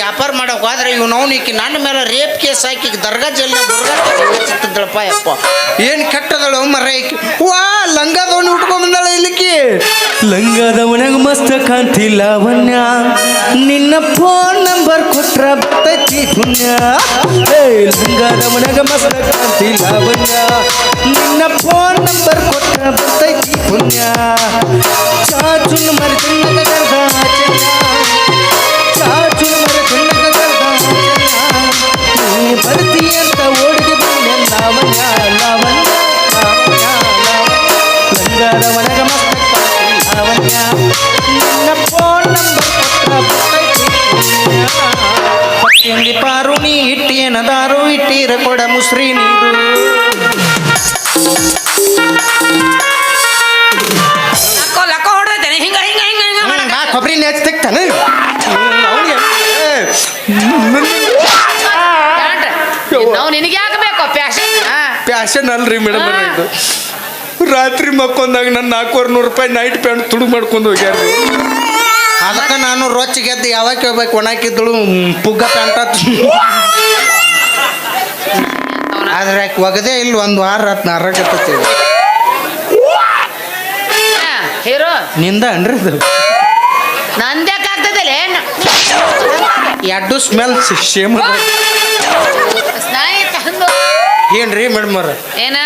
ವ್ಯಾಪಾರ ಮಾಡೋಕೆ ಹೋದ್ರೆ ಇವ್ ನಾವು ಈಕಿ ನನ್ನ ಮೇಲೆ ರೇಪ್ ಕೇಸ್ ಹಾಕಿ ದರ್ಗಾ ಜೈಲ್ನ ಬುರ್ಗಪ್ಪ ಯಪ್ಪ. ಏನು ಕೆಟ್ಟದಳು ಮರ ಈಕೆ. ವಾ, ಲಂಗದವನು ಉಟ್ಕೊಂಡ್ ಬಂದಾಳ ಇಲ್ಲಿಕ್ಕಿ ಲಂಗದ ಮನೆಗ ಮಸ್ತ ಕಾಂತಿ ಲಾವಣ್ಯ ನಿನ್ನ ಫೋನ್ ನಂಬರ್ ಕೊಟ್ರ ಬರ್ತೈತಿ ಪುಣ್ಯ. ಲಂಗದವನಾಗ ಮಸ್ತ ಕಾಂತಿ ಲಾವಣ್ಯ ನಿನ್ನ ಫೋನ್ ನಂಬರ್ ಕೊಟ್ರ ಬರ್ತೈತಿ ಪುಣ್ಯ. ಚಾಚುನ್ ಮರಿ ಪ್ಯಾಷನ್ ಅಲ್ರಿ ಮೇಡಮ್ ಇದು. ರಾತ್ರಿ ಮಕ್ಕೊಂದಾಗ ನನ್ನ ನಾಲ್ಕೂವರೆ ನೂರು ರೂಪಾಯಿ ನೈಟ್ ಪ್ಯಾಂಟ್ ತುಡು ಮಾಡ್ಕೊಂಡು ಹೋಗ್ಯಾರ ಅದಕ್ಕೆ ನಾನು ರೊಚ್ಚ ಗೆದ್ದು ಯಾವಾಗ ಕೇಳ್ಬೇಕು? ಒಣಾಕಿದ್ದಳು ಪುಗ್ಗ ಪ್ಯಾಂಟ ಆದ್ರೆ ಒಗದೆ ಇಲ್ಲ ಒಂದು ವಾರ ರಾತ್ ನಾರಕತ್ತೈತಿ ಹೀರೋ. ನಿಂದ ಅನ್ರಿ ಅದು ನಂದ್ಯಾಕೆ ಆಗ್ತದಲ್ಲ ಎರಡು ಸ್ಮೆಲ್ ಸೇಮ್ ಏನ್ರಿ ಮೇಡಮ್ ಅವ್ರ? ಏನ?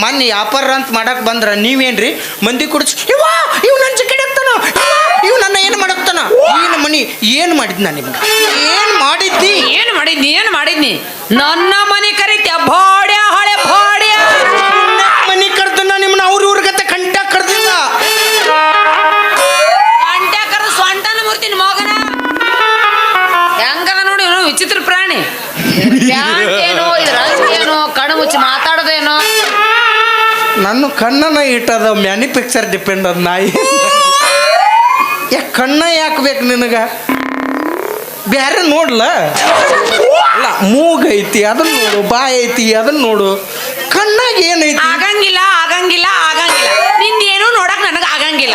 ಮೊನ್ನೆ ವ್ಯಾಪಾರ ಅಂತ ಮಾಡಕ್ ಬಂದ್ರ ನೀವೇನ್ರಿ? ಮಂದಿ ಕುಡಿಸ್ ಇವ ಇವ್ ನನ್ನ ಚಿಕ್ಕಿಡಕ್ತಾನ ಆಗ್ತಾನ ಇವ್ ನನ್ನ ಏನು ಮಾಡಕ್ತಾನ? ಏನು ಮನಿ ಏನು ಮಾಡಿದ್ ನಾನು ನಿಮ್ಗೆ? ಏನು ಮಾಡಿದ್ದಿ? ಏನು ಮಾಡಿದ್ನಿ ಏನು ಮಾಡಿದ್ನಿ? ನನ್ನ ಮನೆ ಕರೀತ್ಯ ಭಾಡ್ಯ ಹಳೆ ಭಾಡ್ಯ. ಮನಿ ಕರ್ದನ ನಿಮ್ಮನ್ನ ಅವ್ರ ಇವ್ರಿಗತ್ತೆ ಕಂಟ ಕರ್ದಿಲ್ಲ ಕಂಟ ಕರೆದು ಸ್ವಂಟನ ಮುರ್ತೀನಿ ಮಗನ. ಹೆಂಗದ ನೋಡಿ ವಿಚಿತ್ರ ಪ್ರಾಣಿ ಪ್ಯಾಂಟ್ ಏನೋ ಇದ್ರ ಏನೋ ಕಣ್ಣು ಮುಚ್ಚಿ ಮಾತಾಡೋದೇನು? ನನ್ನ ಕಣ್ಣನ ಇಟ್ಟದ ಮ್ಯಾನುಫ್ಯಾಕ್ಚರ್ ಡಿಪೆಂಡ್ ಅದ ನಾಯಿ. ಯಾಕೆ ಕಣ್ಣ ಯಾಕೆ ಬೇಕು ನಿನಗ? ಬೇರೆ ನೋಡ್ಲ? ಅಲ್ಲ ಮೂಗೈತಿ ಐತಿ ಅದನ್ನ ನೋಡು ಬಾಯ್ ಐತಿ ಅದನ್ನ ನೋಡು. ಕಣ್ಣಾಗ ಏನೈತಿ ಆಗಂಗಿಲ್ಲ ಆಗಂಗಿಲ್ಲ ಆಗಂಗಿಲ್ಲ. ನಿಂದೇನು ನೋಡಕ್ ನನಗೆ ಆಗಂಗಿಲ್ಲ.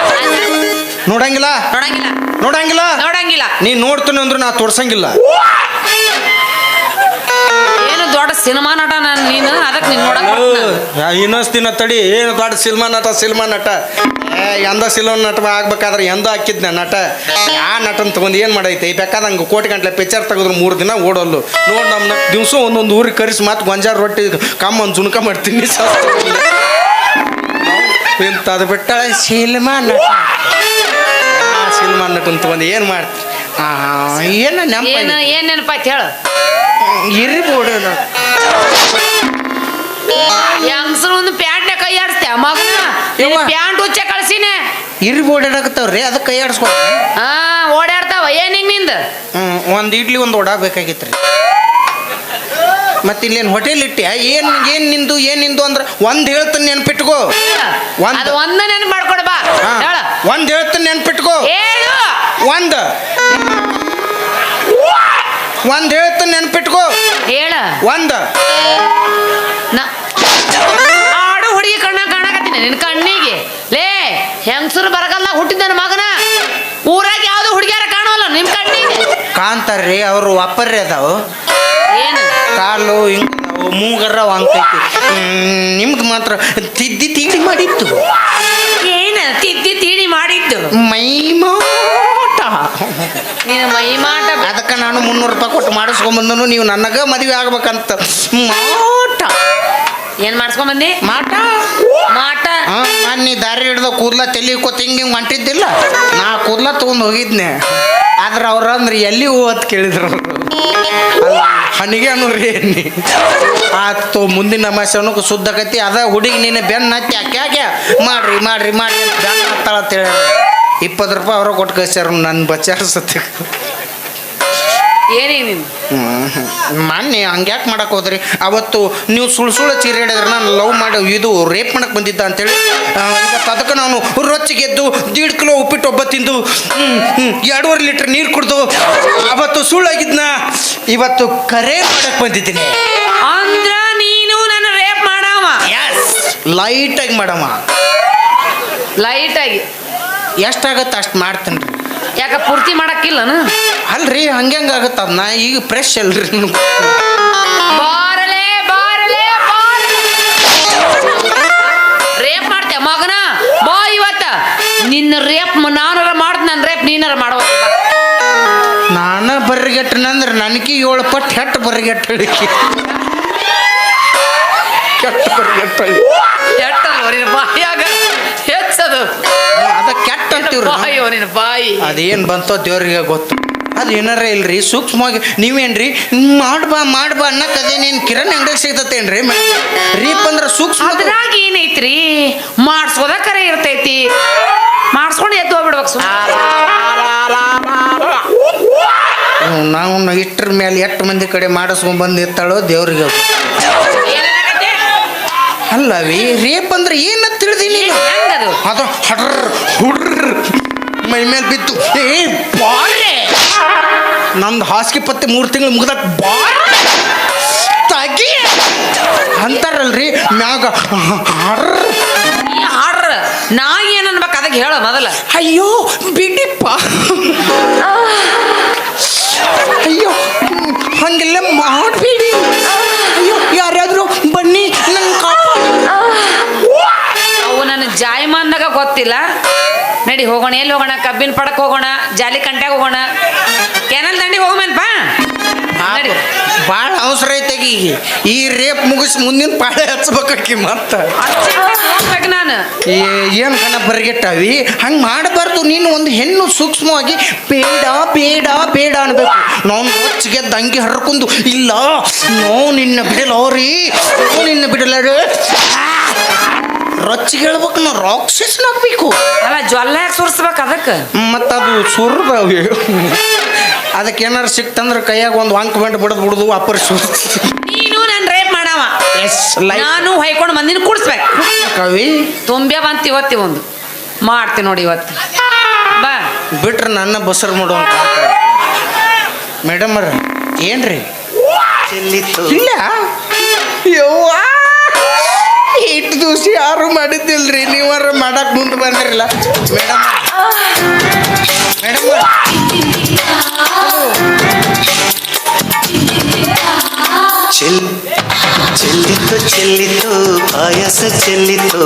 ನೋಡಂಗಿಲ್ಲ? ನೋಡಂಗಿಲ್ಲ. ನೋಡಂಗಿಲ್ಲ? ನೋಡಂಗಿಲ್ಲ. ನೀ ನೋಡ್ತೀನಿ ಅಂದ್ರೆ ನಾ ತೋರ್ಸಂಗಿಲ್ಲ. ಸಿನಿಮಾ ನಟ ನಾನು ನೀನು ಅದಕ್ಕೆ ನೀನು ನೋಡಕ್. ಇನ್ನೊಂದು ದಿನ ತಡಿ. ಏನು ದೊಡ್ಡ ಸಿನಿಮಾ ನಟ ಸಿನಿಮಾ ನಟ. ಏ ಎಂದ ಸಿನಿಮಾ ನಟ ಆಗ್ಬೇಕಾದ್ರೆ ಎಂದ ಹಾಕಿದ್ನ ನಟ? ಆ ನಟನ್ ತಗೊಂಡು ಏನು ಮಾಡೈತೆ? ಬೇಕಾದ ಹಂಗೆ ಕೋಟಿ ಗಂಟ್ಲೆ ಪಿಕ್ಚರ್ ತೆಗೆದ್ರು ಮೂರು ದಿನ ಓಡೋಲ್ಲು. ನೋಡಿ ನಮ್ಮ ದಿವಸ ಒಂದೊಂದು ಊರಿಗೆ ಕರೆಸಿ ಮತ್ತೆ ಗೊಂಜಾರ ರೊಟ್ಟಿ ಕಮ್ಮ ಒಂದು ಜುಣಕ ಮಾಡ್ತೀನಿ. ಇಂಥದ್ದು ಬಿಟ್ಟಾಳೆ? ಸಿನಿಮಾ ನಟ. ಆ ಸಿನಿಮಾ ನಟನ್ ತಗೊಂಡು ಏನು ಮಾಡ್ತಿ ಏನು ನೆನಪ ಏನು ಏನ್ ನೆನಪಾಯ್ತು ಹೇಳು. ಇರ್ಬೋದು ಹೆಂಗಸರು ಒಂದು ಪ್ಯಾಂಟ್ನ ಕೈ ಆಡಿಸ್ತೆ ಮಗನ ಯವ್ವ. ಪ್ಯಾಂಟ್ ಉಚ್ಚ ಕಳ್ಸಿನ. ಇರ್ ಓಡಾಡಕತ್ತವ್ರಿ ಅದಕ್ಕೆ ಕೈ ಆಡಿಸ್ಕೊ ಹಾ ಓಡಾಡ್ತಾವ. ಏನ್ ಹಿಂಗ್ನಿಂದ? ಹ್ಮ್ ಒಂದು ಇಡ್ಲಿ ಒಂದು ವಡಾ ರೀ ಮತ್ತೆ ಇಲ್ಲೇನು ಹೋಟೆಲ್ ಇಟ್ಟ್ಯಾ ಏನು ಏನು ನಿಂದು ಏನು ನಿಂದು ಅಂದ್ರೆ ಒಂದು ಹೇಳ್ತೀನಿ ನೆನ್ಪಿಟ್ಕೋ. ಒಂದ್. ಅದು ಒಂದ ನೆನಪು ಮಾಡ್ಕೊಡ ಬಾ. ಹೇಳ. ಒಂದು ಹೇಳ್ತೀನಿ ನೆನ್ಪಿಟ್ಕೋ. ಹೇಳು. ಒಂದು. ಒಂದು ಹೇಳ್ತೀನಿ ನೆನ್ಪಿಟ್ಕೋ. ಹೇಳ. ಒಂದು. ನ- ಆಡು ಹುಡುಗಿ ಕಣ್ಣ ಕಾಣಕತ್ತೀನಿ ನಿನ್ ಕಣ್ಣಿಗೆ. ಲೇ ಹೆಂಗಸರು ಬರಗಲ್ಲ ಹುಟ್ಟಿದ ನನ್ನ ಮಗನ? ಊರಾಗ ಯಾವ್ದು ಹುಡುಗಿಯಾರ ಕಾಣೋಲ್ಲ ನಿಮ್ ಕಣ್ಣಿಗೆ. ಕಾಂತಾರ್ರಿ ಅವರು ವಾಪರ್ರಿ ಅದಾವು. ಏನು? ಕಾಲು ಮೂಗರ ವಾಂಗ್ತೈತಿ ಹ್ಮ್, ನಿಮ್ದು ಮಾತ್ರ ತಿದ್ದಿ ತೀಡಿ ಮಾಡಿತ್ತು. ಏನ ತಿದ್ದಿ ತೀಡಿ ಮಾಡಿದ್ದು? ಮೈ ಮಾಟ ನೀನು ಮೈ ಮಾಟ ಅದಕ್ಕೆ ನಾನು ಮುನ್ನೂರು ರೂಪಾಯಿ ಕೊಟ್ಟು ಮಾಡಿಸ್ಕೊಂಬಂದನು ನೀವು ನನಗ ಮದುವೆ ಆಗ್ಬೇಕಂತ. ಮಾಟ. ಏನ್ ಮಾಡಿಸ್ಕೊಂಬಂದಿ? ಮಾಟ. ಮಾಟ. ನಾನು ನೀ ದಾರಿ ಹಿಡ್ದ ಕೂದ್ಲ ತಲೆ ಕೊತ್ತ ಹಿಂಗೆ ಹಿಂಗೆ ಹೊಂಟಿದ್ದಿಲ್ಲ ನಾ ಕೂದ್ಲ ತೊಗೊಂಡು ಹೋಗಿದ್ನೆ. ಆದ್ರೆ ಅವ್ರ ಅಂದ್ರೆ ಎಲ್ಲಿ ಹೂ ಅಂತ ಕೇಳಿದ್ರು ಹನಿಗೆ ಅನ್ನೋರಿ ಎಣ್ಣಿ ಆತು ಮುಂದಿನ ಸುದ್ದ ಆಕೈತಿ ಅದ ಹುಡುಗಿ ನೀನು ಬೆನ್ನ ಹತ್ತಿ ಯಾಕೆ ಮಾಡ್ರಿ ಮಾಡ್ರಿ ಮಾಡ್ರಿ ಅಂತ ಬೆನ್ನ ಹತ್ತಾಳ ಅಂತ ಹೇಳಿ ಇಪ್ಪತ್ತು ರೂಪಾಯಿ ಅವರ ಕೊಟ್ಟು ಕಳಿಸ್ಯಾರ ನನ್ನ ಬಚಾರ್ಸತ್ತೆ ಏನೇ ನೀನು? ಮೊನ್ನೆ ಹಂಗ್ಯಾಕೆ ಮಾಡಕ್ಕೆ ಹೋದ್ರಿ? ಅವತ್ತು ನೀವು ಸುಳ್ಳು ಸುಳ್ಳು ಚೀರಾಡಿದ್ರೆ ನಾನು ಲವ್ ಮಾಡಿ ಇದು ರೇಪ್ ಮಾಡಕ್ ಬಂದಿದ್ದ ಅಂತೇಳಿ ಇವತ್ತು ಅದಕ್ಕೆ ನಾನು ರೊಚ್ಚಿಗೆದ್ದು ದೀಡ್ ಕಿಲೋ ಉಪ್ಪಿಟ್ಟು ಒಬ್ಬ ತಿಂದು ಎರಡೂವರೆ ಲೀಟ್ರ್ ನೀರು ಕುಡ್ದು ಅವತ್ತು ಸುಳ್ಳಾಗಿದ್ನ ಇವತ್ತು ಕರೆ ಮಾಡಕ್ ಬಂದಿದ್ದೀನಿ. ಅಂದ್ರ ನೀನು ನನ್ನ ರೇಪ್ ಮಾಡವ? ಲೈಟಾಗಿ ಮಾಡಮ್ಮ ಲೈಟಾಗಿ ಎಷ್ಟಾಗತ್ತೆ ಅಷ್ಟು ಮಾಡ್ತೀನಿ ರೀ. ಯಾಕ ಪೂರ್ತಿ ಮಾಡಕ್ಕಿಲ್ಲ ಅಲ್ರಿ ಹಂಗೆ ಆಗತ್ತ ಆಗುತ್ತೆ ನಾ ಈಗ ಫ್ರೆಶ್ ಅಲ್ರಿ ಬಾರಲೆ ಬಾರಲೆ ರೇಪ್ ಮಾಡ್ತೆ ಮಗನ? ಬಾ ಇವತ್ತ. ನಿನ್ನ ರೇಪ್ ನಾನಾರ ಮಾಡ್ದ ನನ್ನ ರೇಪ್ ನೀನಾರ ಮಾಡುವ ನಾನ ಬರ್ರಿಗೆಟ್ಟನಂದ್ರೆ ನನಗೆ ಏಳು ಪಟ್ಟು ಹೆಟ್ಟು ಬರ್ರಿಗೆಟ್ಟಳಿಕೆ ಕೆಟ್ಟ ಬರ್ರಿಗೆಟ್ಟಳಿ ಬಾಯಿ. ಅದೇನ್ ಬಂತೋ ದೇವ್ರಿಗೆ ಗೊತ್ತು. ಅದು ಏನಾರ ಇಲ್ರಿ ಸೂಕ್ಷ್ಮವಾಗಿ ನೀವೇನ್ರಿ ಮಾಡ್ಬಾ ಮಾಡ್ಬಾ ಅನ್ನಕ್ ಅದೇನೇನು ಕಿರಣ್ ಅಂಗಡಿಗೆ ಸಿಗ್ತತೇನ್ರಿ ರೀಪ್ ಅಂದ್ರೆ ಸೂಕ್ಷ್ಮ. ಅದ್ರಾಗ ಏನೈತ್ರಿ? ಮಾಡ್ಸೋದ ಕರೆ ಇರ್ತೈತಿ. ಮಾಡಿಸ್ಕೊಂಡು ಎದ್ದು ಹೋಗ್ಬಿಡ್ಬೇಕು ನಾವು ಇಷ್ಟ್ರ ಮೇಲೆ ಎಷ್ಟು ಮಂದಿ ಕಡೆ ಮಾಡಿಸ್ಕೊಂಡ್ ಬಂದು ಇತ್ತಾಳೋ ದೇವ್ರಿಗೆ ಗೊತ್ತು. ಅಲ್ಲವಿ ರೇಪ್ ಅಂದ್ರೆ ಏನ ತಿಳಿದಿಲ್ಲ. ಅದು ಹಡ್ರ ಹುಡ್ರ್. ಮೈ ಮೇಲೆ ಬಿತ್ತು ಏ ಬಾರೆ ನಂದು ಹಾಸಿಗೆ ಪತ್ತೆ ಮೂರು ತಿಂಗಳು ಮುಗ್ದ ಬಾರೆ ತಗಿ! ಅಂತಾರಲ್ರಿ ಮ್ಯಾಗ ಹಡ್ರ್ ನೀ ಏನ್ ಅನ್ಬೇಕು ಅದಕ್ಕೆ ಹೇಳ ಮೊದಲ. ಅಯ್ಯೋ ಬಿಡಿಪ್ಪ ಅಯ್ಯೋ ಹಂಗಿಲ್ಲ ಮಾಡಬೇಡಿ! ಅಯ್ಯೋ ಯಾರಾದರೂ ಬನ್ನಿ ನನ್ನ ಅವು ನನ್ನ ಜಾಯಮಾನ್ದಾಗ ಗೊತ್ತಿಲ್ಲ. ನಡಿ ಹೋಗೋಣ ಎಲ್ಲಿ ಹೋಗೋಣ? ಕಬ್ಬಿನ ಪಡಕ್ ಹೋಗೋಣ ಜಾಲಿ ಕಂಟ್ಯಾಗ ಹೋಗೋಣ. ಕೆನಲ್ ದಂಡಿ ಹೋಗಮೇನ್ಪ ನಡಿ. ಭಾಳ ಅವಸರ ಐತೆ ಈಗ. ಈ ರೇಪ್ ಮುಗಿಸಿ ಮುಂದಿನ ಪಾಳೆ ಹಚ್ಬೇಕಾಕಿ ಮತ್ತ. ಹೋಗ್ಬೇಕು ನಾನು. ಏನು ಕಣ ಬರ್ಗೆಟ್ಟಾವಿ? ಹಂಗೆ ಮಾಡಬಾರ್ದು ನೀನು ಒಂದು ಹೆಣ್ಣು ಸೂಕ್ಷ್ಮವಾಗಿ ಬೇಡ ಬೇಡ ಬೇಡ ಅನ್ಬೇಕು. ನಾವು ಹೊಚ್ಚಿಗೆ ದಂಗಿ ಹರ್ಕೊಂಡು ಇಲ್ಲ ನೋ ನಿನ್ನ ಬಿಡಲ್ಲ ರೀ ನೋ ನಿನ್ನ ಬಿಡಲ್ಲ. ರೊಚ್ಚಿಗೆ ಹೇಳ್ಬೇಕು ನಾವು ರಾಕ್ಷಸನಾಗಬೇಕು ಅಲ್ಲ ಜ್ವಲ್ಲ ಯಾಕೆ ಸುರಿಸ್ಬೇಕು ಅದಕ್ಕೆ? ಮತ್ತು ಅದು ಸುರ್ದವಿ ಅದಕ್ಕೆ ಏನಾರು ಸಿಕ್ತಂದ್ರೆ ಕೈಯಾಗ ಒಂದು ವಾಂಕ್ ಬೆಂಟ್ ಬಿಡದ್ ಬಿಡುದು ವಾಪಸ್ ನೀನು ನನ್ನ ರೇಪ್ ಮಾಡವ. Yes like. ನಾನು ಹೊಯ್ಕೊಂಡು ಮಂದಿನ ಕೂಡಿಸ್ಬೇಕು. ಕವಿ. ತುಂಬ್ಯ ಬಂತು ಇವತ್ತಿ ಒಂದು. ಮಾಡ್ತೀನಿ ನೋಡಿ ಇವತ್ತು. ಬಾ. ಬಿಟ್ರೆ ನನ್ನ ಬಸರ್ ಮಾಡುವ ಮೇಡಮ್ ಅವ್ರ ಏನ್ರಿ? ಇಲ್ಲ? ಯವ್ವ. ಇಟ್ಟು ದಿವಸ ಯಾರು ಮಾಡಿದ್ದಿಲ್ರಿ ನೀವಾರ ಮಾಡಕ್ ಮುಂದೆ ಬಂದಿರಲ್ಲ ಮೇಡಮ್ ಮೇಡಮ್ ಚೆಲ್ ಚೆಲ್ಲಿತು ಚೆಲ್ಲಿತು ಪಾಯಸ ಚೆಲ್ಲಿತು